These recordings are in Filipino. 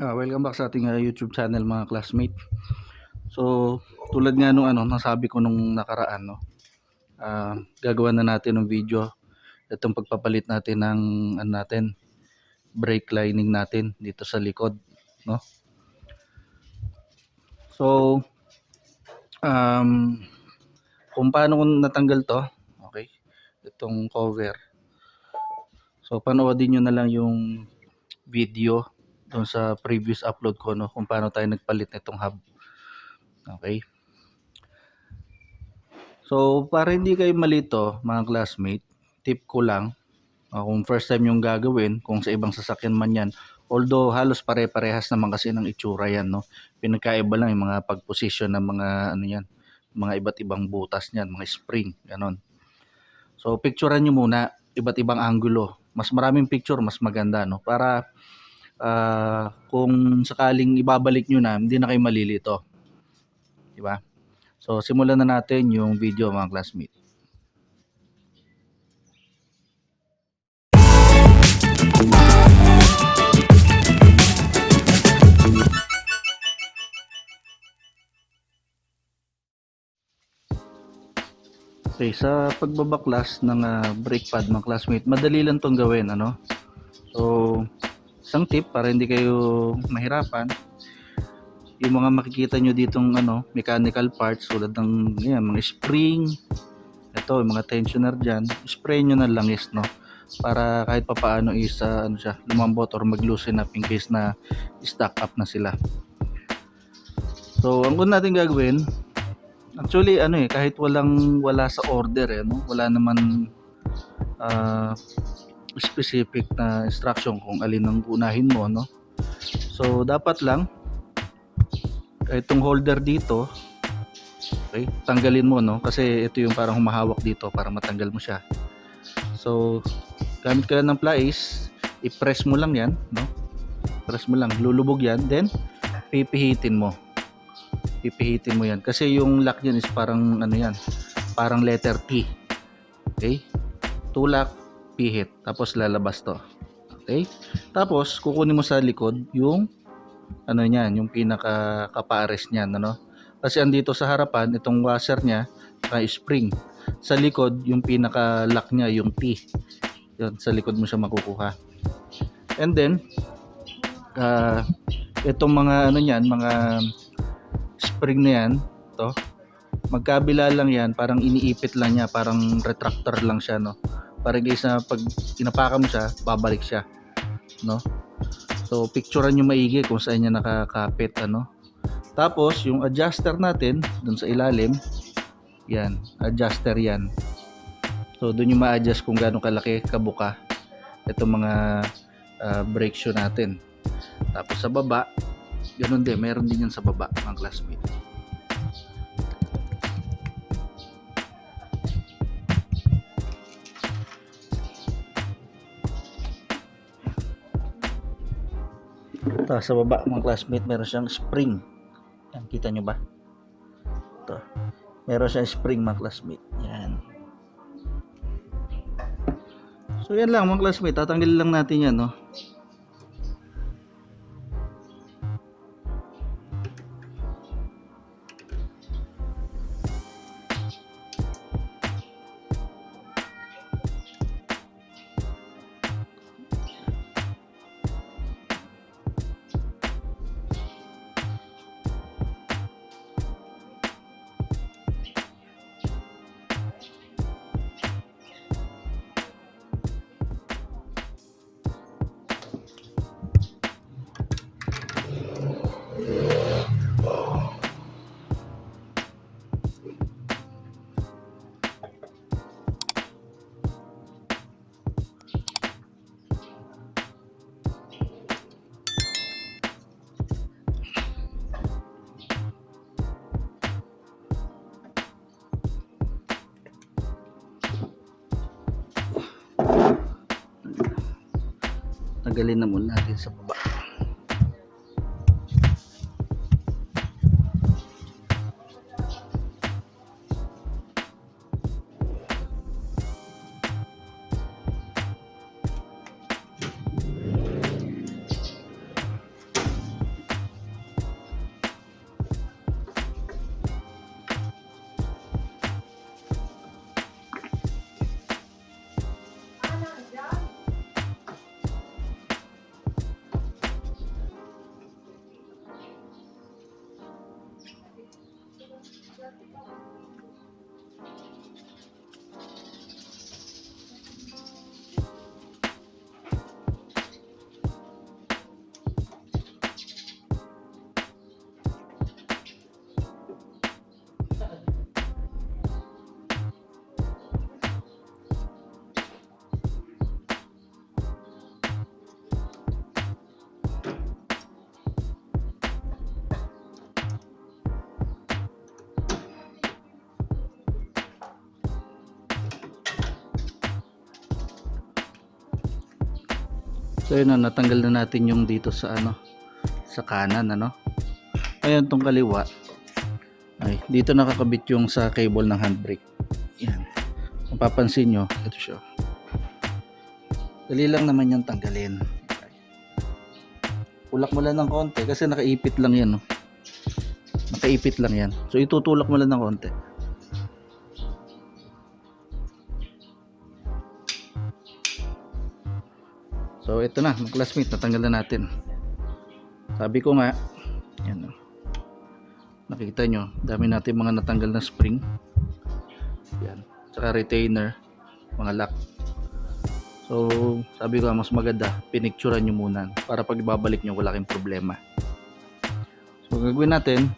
Ah, welcome back sa ating ah, YouTube channel mga classmate. So, tulad nga nung ano, nasabi ko nung nakaraan, no. Ah, gagawa na natin ng video itong pagpapalit natin ng ano natin, brake lining natin dito sa likod, no. So, um, kung paano ko natanggal to, okay, itong cover. So, panoodin nyo na lang yung video doon sa previous upload ko no kung paano tayo nagpalit nitong hub. Okay? So, para hindi kayo malito, mga classmate, tip ko lang, ah, kung first time yung gagawin, kung sa ibang sasakyan man yan, although halos pare-parehas naman kasi ng itsura yan, no? Pinagkaiba lang yung mga pag-position ng mga, ano yan, mga iba't ibang butas niyan, mga spring, ganon. So, picturean nyo muna, iba't ibang angulo. Mas maraming picture, mas maganda, no? Para ah, kung sakaling ibabalik nyo na, hindi na kayo malilito. Di ba? So, simulan na natin yung video mga classmate. Okay, sa pagbabaklas ng ah, brake pad mga classmate, madali lang tong gawin, ano? Isang tip para hindi kayo mahirapan, yung mga makikita nyo ditong ano, mechanical parts tulad ng yan, mga spring, ito, yung mga tensioner dyan, spray nyo na langis, no? Para kahit papaano is ah, ano siya, lumambot or mag-loosen up in case na stack up na sila. So, ang una natin gagawin, actually ano eh, kahit walang wala sa order eh, no? Wala naman ah, specific na instruction kung alin ang unahin mo, no? So, dapat lang itong holder dito, okay, tanggalin mo, no? Kasi ito yung parang humahawak dito para matanggal mo siya. So, gamit ka lang ng pliers, i-press mo lang yan, no? Press mo lang, lulubog yan, then pipihitin mo. Pipihitin mo yan. Kasi yung lock yan is parang ano yan, parang letter T. Okay? Tulak, pihit. Tapos lalabas to. Okay? Tapos, kukunin mo sa likod yung ano niyan, yung pinaka kapares niyan, ano? Kasi andito sa harapan, itong washer niya, saka spring. Sa likod, yung pinaka lock niya, yung T. Yun, sa likod mo siya makukuha. And then, ah, itong mga ano niyan, mga spring na yan, to, magkabila lang yan, parang iniipit lang niya, parang retractor lang siya, no? Parang guys na pag tinapakan mo siya, babalik siya, no? So, picturean nyo maigi kung saan niya nakakapit, ano? Tapos, yung adjuster natin, dun sa ilalim, yan, adjuster yan. So, dun yung ma-adjust kung gaano kalaki, kabuka, itong mga ah, brake shoe natin. Tapos sa baba, ganun din, meron din yan sa baba, mga classmate. Tapos sa baba, mga classmate, meron siyang spring. Yan, kita nyo ba? Ito. Meron siyang spring, mga classmate. Yan. So, yan lang, mga classmate. Tatanggalin lang natin yan, no? Tagalin na muna natin sa baba. So yun na, natanggal na natin yung dito sa ano, sa kanan ano. Ayan tong kaliwa. Ay, dito nakakabit yung sa cable ng handbrake. Yan. Kung papansin nyo, ito siya. Dali lang naman yung tanggalin. Ulak mo lang ng konti kasi nakaipit lang yan. No? Nakaipit lang yan. So itutulak mo lang ng konti. So ito na, mga classmate, natanggal na natin. Sabi ko nga, yan o. Nakikita nyo, dami natin mga natanggal na spring. Yan. Tsaka retainer, mga lock. So, sabi ko mas maganda, pinicturean nyo muna para pag ibabalik nyo, wala kayong problema. So, gagawin natin,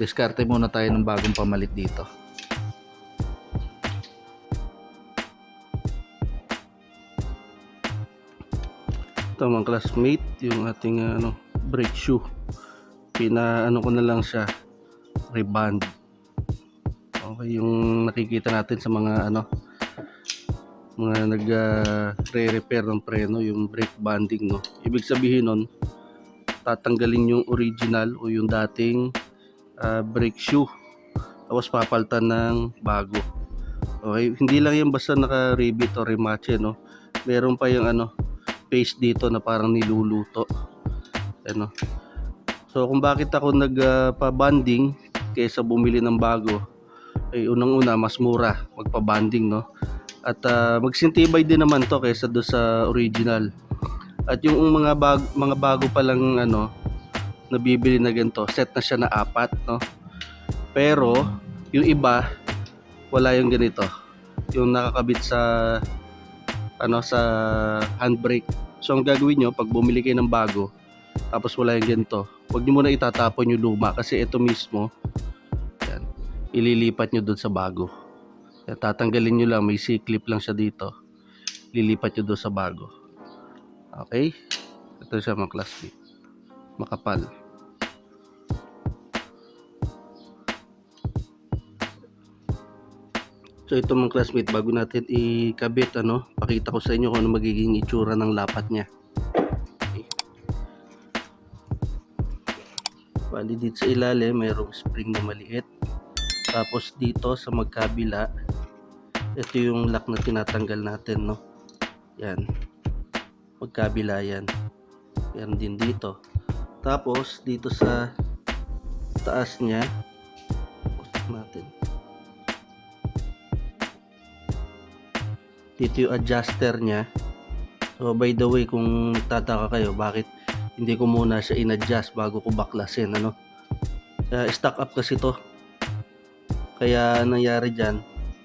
diskarte muna tayo ng bagong pamalit dito. Ito mga classmate yung ating ano brake shoe. Pina ano ko na lang siya reband. Okay yung nakikita natin sa mga ano mga nag uh, re-repair ng preno yung brake banding no? Ibig sabihin nun tatanggalin yung original o yung dating uh, brake shoe. Tapos papalitan ng bago. Okay hindi lang yan basta naka rivet o rematche no? Meron pa yung ano paste dito na parang niluluto. Ano? So kung bakit ako nagpa-banding kaysa bumili ng bago, ay unang-una mas mura magpa-banding no. At uh, magsintibay din naman to kaysa do sa original. At yung mga bag, mga bago pa lang ano nabibili na ganito, set na siya na apat no. Pero yung iba wala yung ganito. Yung nakakabit sa ano sa handbrake. So ang gagawin nyo pag bumili kayo ng bago tapos wala yung ganito, huwag nyo muna itatapon yung luma kasi ito mismo yan, ililipat nyo doon sa bago. Yan, tatanggalin nyo lang, may C-clip lang siya dito. Lilipat nyo doon sa bago. Okay? Ito siya mga classmate. Makapal. So ito mga classmate, bago natin ikabit, ano, pakita ko sa inyo kung ano magiging itsura ng lapat niya. Okay. Bali dito sa ilalim, mayroong spring na maliit. Tapos dito sa magkabila, ito yung lock na tinatanggal natin, no. Yan. Magkabila yan. Yan din dito. Tapos dito sa taas niya, natin. Dito yung adjuster niya. So by the way kung tataka kayo bakit hindi ko muna siya in-adjust bago ko baklasin ano? Uh, stock up kasi to. Kaya nangyari dyan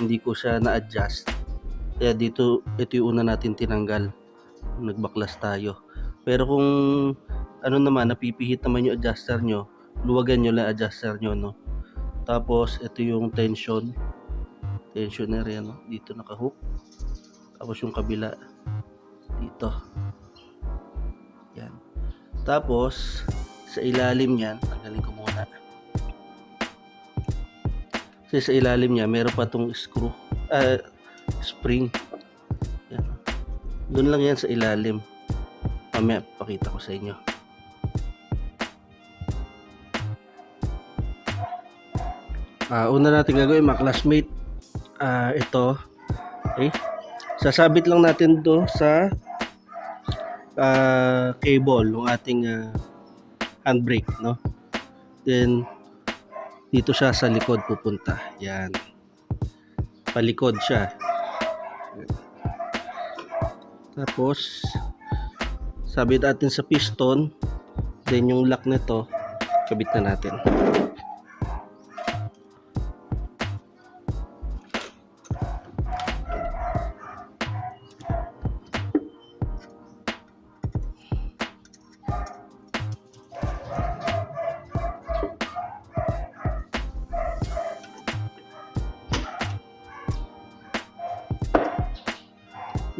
hindi ko siya na-adjust. Kaya dito ito yung una natin tinanggal. Nagbaklas tayo. Pero kung ano naman napipihit naman yung adjuster nyo luwagan nyo lang adjuster nyo no? Tapos ito yung tension. Tensioner yan no? dito nakahook tapos yung kabila dito. Yan. Tapos sa ilalim niyan tanggalin ko muna. Kasi sa ilalim niya meron pa tong screw uh, spring. Yan. Doon lang yan sa ilalim. Mamaya pakita ko sa inyo. Uh, una natin gagawin mga classmate. Uh, ito. Okay sasabit lang natin do sa uh, cable ng ating uh, handbrake no? Then dito siya sa likod pupunta. Yan. Palikod siya. Tapos sabit natin sa piston. Then yung lock nito kabit na natin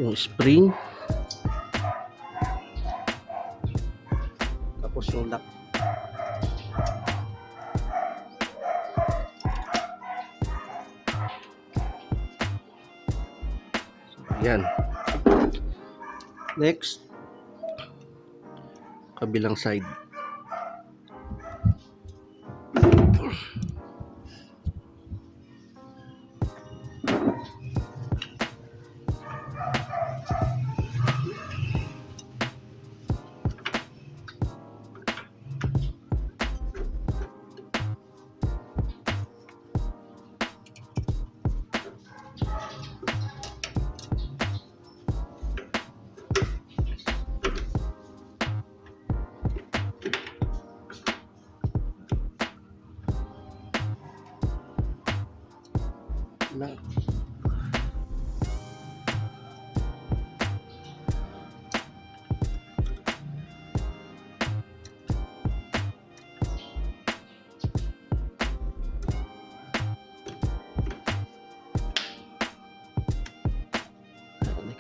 yung spring. Tapos yung lock so, yan Next, kabilang side.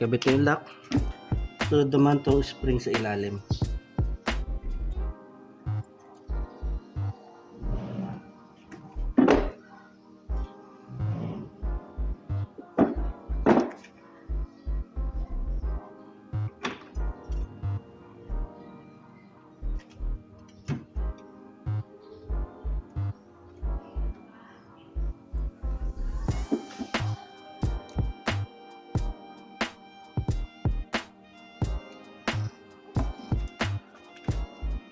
Nakabit na yung lock. So, naman to spring sa ilalim.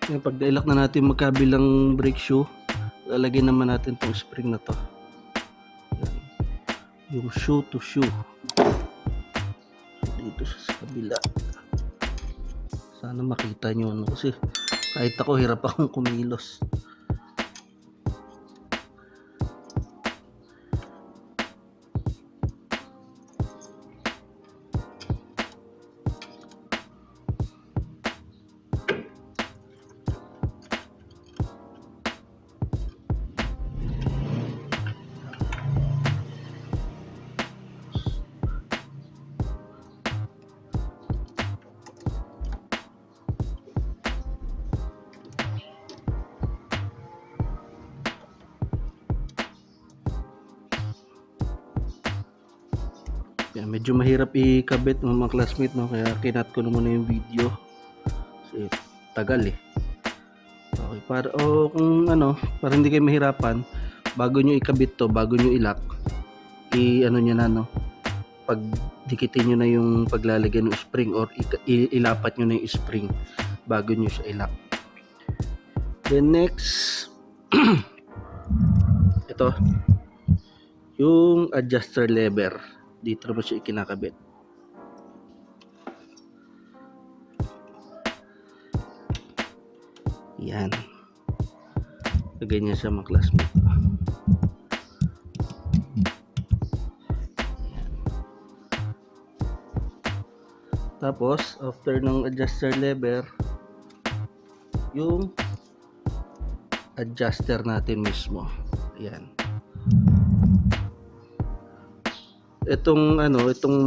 Yung pag nailak na natin magkabilang brake shoe, lalagyan naman natin tong spring na to. Yan. Yung shoe to shoe. Dito sa kabila. Sana makita nyo ano kasi kahit ako hirap akong kumilos. Yan, medyo mahirap ikabit ng mga classmate no kaya kinat ko na muna yung video. Kasi tagal eh. Okay, para o kung ano, para hindi kayo mahirapan, bago nyo ikabit to, bago nyo ilak, i ano nyo na no, pag dikitin nyo na yung paglalagyan ng spring or ilapat nyo na yung spring bago nyo siya ilak. Then next, ito, yung adjuster lever dito naman siya ikinakabit? Yan. Ganyan siya mga classmate. Tapos after ng adjuster lever yung adjuster natin mismo. Yan itong ano, itong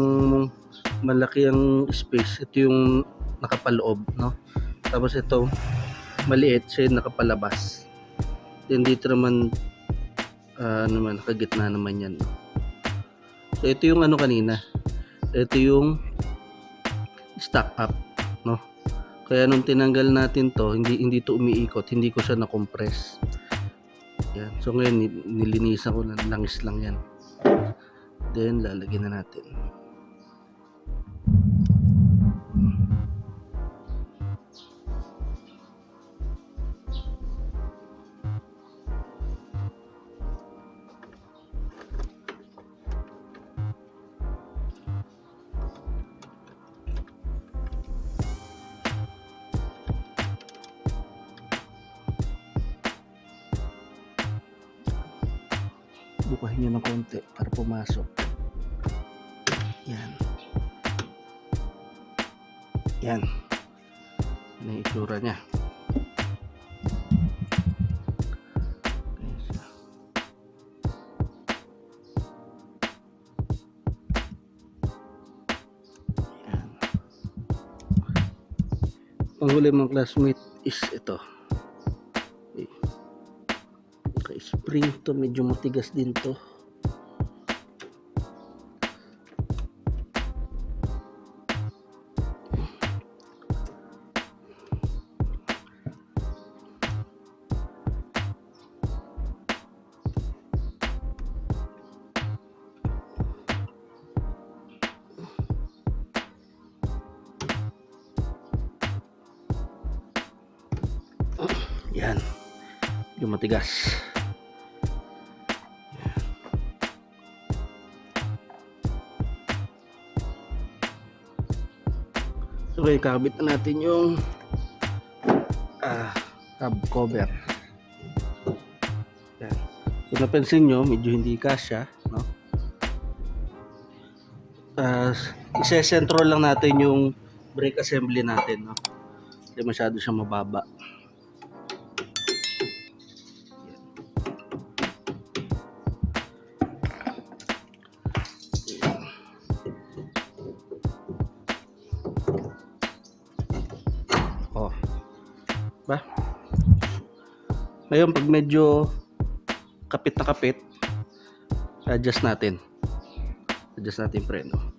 malaki ang space, ito yung nakapaloob, no? Tapos ito maliit, siya yung nakapalabas. Then dito naman ah, ano naman, nakagitna naman yan. No? So ito yung ano kanina. Ito yung stack up, no? Kaya nung tinanggal natin to, hindi hindi to umiikot, hindi ko siya na-compress. Yan. So ngayon ni- nilinisan ko na langis lang yan. Then, lalagyan na natin. Bukahin nyo ng konti para pumasok. Yan. Yan. Yan ang itsura niya. Yan. Panghuli mong classmate is ito. Okay. Okay, spring to medyo matigas din to. Yung matigas. Okay, kabit na natin yung ah, tab cover. Yan. Kung napansin nyo, medyo hindi kasya, no? Uh, isesentro lang natin yung brake assembly natin, no? Hindi masyado siya mababa. Ngayon, pag medyo kapit na kapit, adjust natin. Adjust natin yung preno.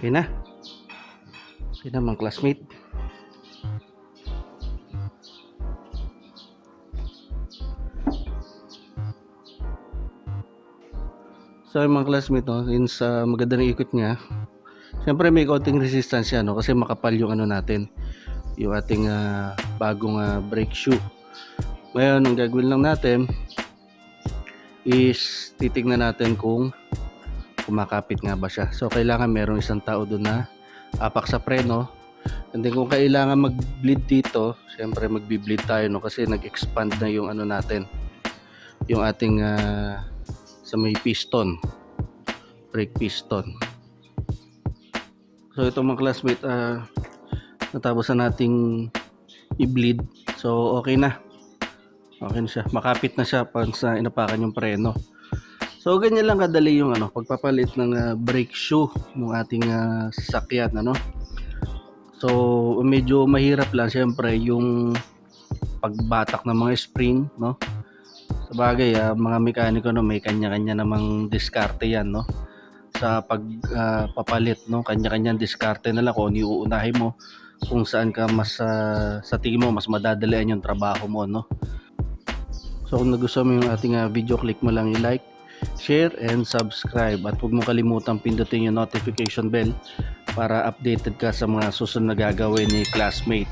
Okay na. Okay na mga classmate. So yung mga classmate, no, yun sa maganda ng ikot niya, Siyempre may konting resistance yan, no, kasi makapal yung ano natin, yung ating ah, bagong ah, brake shoe. Ngayon, ang gagawin lang natin is titignan natin kung kumakapit nga ba siya. So kailangan merong isang tao doon na apak sa preno. And then kung kailangan mag-bleed dito, syempre magbi-bleed tayo no kasi nag-expand na yung ano natin. Yung ating ah, sa may piston. Brake piston. So ito mga classmate, ah natapos na nating i-bleed. So okay na. Okay na siya. Makapit na siya pag sa inapakan yung preno. So ganyan lang kadali yung ano, pagpapalit ng ah, brake shoe ng ating ah, sasakyan ano. So medyo mahirap lang syempre yung pagbatak ng mga spring, no? Sa bagay, ah, mga mekaniko no, may kanya-kanya namang diskarte yan, no? Sa pagpapalit, no? Kanya-kanyang diskarte na lang kung ano yung uunahin mo, kung saan ka mas ah, sa tingin mo mas madadalian yung trabaho mo, no? So kung nagustuhan mo yung ating ah, video, click mo lang yung like, share, and subscribe. At huwag mo kalimutan pindutin yung notification bell para updated ka sa mga susunod na gagawin ni classmate.